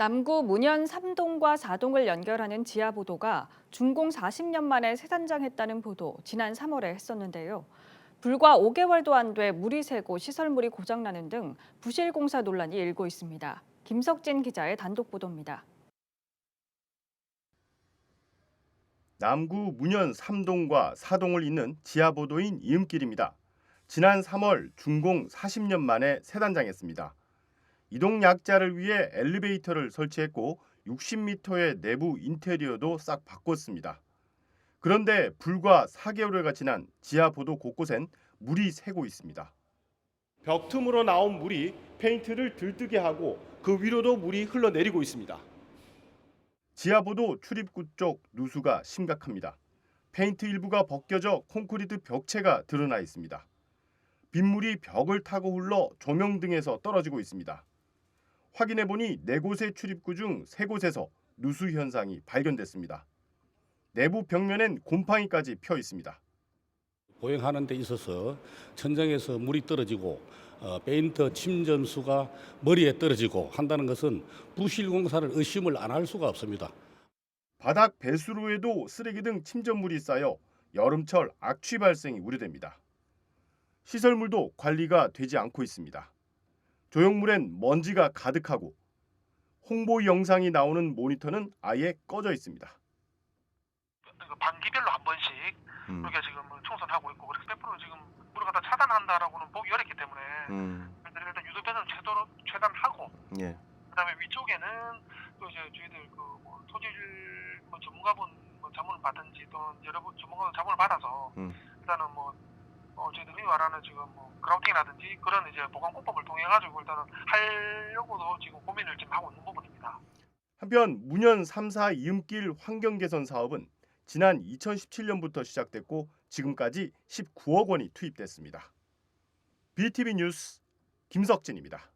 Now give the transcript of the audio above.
남구 문현 3동과 4동을 연결하는 지하보도가 준공 40년 만에 새단장했다는 보도 지난 3월에 했었는데요. 불과 5개월도 안 돼 물이 새고 시설물이 고장나는 등 부실 공사 논란이 일고 있습니다. 김석진 기자의 단독 보도입니다. 남구 문현 3동과 4동을 잇는 지하보도인 이음길입니다. 지난 3월 준공 40년 만에 새단장했습니다. 이동 약자를 위해 엘리베이터를 설치했고 60m의 내부 인테리어도 싹 바꿨습니다. 그런데 불과 4개월여가 지난 지하 보도 곳곳엔 물이 새고 있습니다. 벽 틈으로 나온 물이 페인트를 들뜨게 하고 그 위로도 물이 흘러내리고 있습니다. 지하보도 출입구 쪽 누수가 심각합니다. 페인트 일부가 벗겨져 콘크리트 벽체가 드러나 있습니다. 빗물이 벽을 타고 흘러 조명 등에서 떨어지고 있습니다. 확인해 보니 네 곳의 출입구 중 세 곳에서 누수 현상이 발견됐습니다. 내부 벽면엔 곰팡이까지 펴 있습니다. 보행하는 데 있어서 천장에서 물이 떨어지고 어, 페인트 침전수가 머리에 떨어지고 한다는 것은 부실 공사를 의심을 안 할 수가 없습니다. 바닥 배수로에도 쓰레기 등 침전물이 쌓여 여름철 악취 발생이 우려됩니다. 시설물도 관리가 되지 않고 있습니다. 조형물엔 먼지가 가득하고 홍보 영상이 나오는 모니터는 아예 꺼져 있습니다. 그 반기별로 한 번씩 음, 우리가 지금 뭐 총선하고 있고 그래서 100% 지금 우리 갖다 차단한다라고는 보기 어렵기 때문에 음, 일단 배는 최대로 최단하고 예. 그다음에 위쪽에는 또 이제 저희들 그뭐 토질 뭐 전문가분 뭐 자문을 받든지 또는 여러 분 전문가 자문을 받아서 음. 일단은 뭐 어, 저희들 흔히 말하는 지금 뭐 그라우팅이라든지 그런 이제 보강공법을 통해 가지고 일단은 하려고도 지금 고민을 지금 하고 있는 부분입니다. 한편 문현 3사 이음길 환경 개선 사업은 지난 2017년부터 시작됐고 지금까지 19억 원이 투입됐습니다. BTV 뉴스 김석진입니다.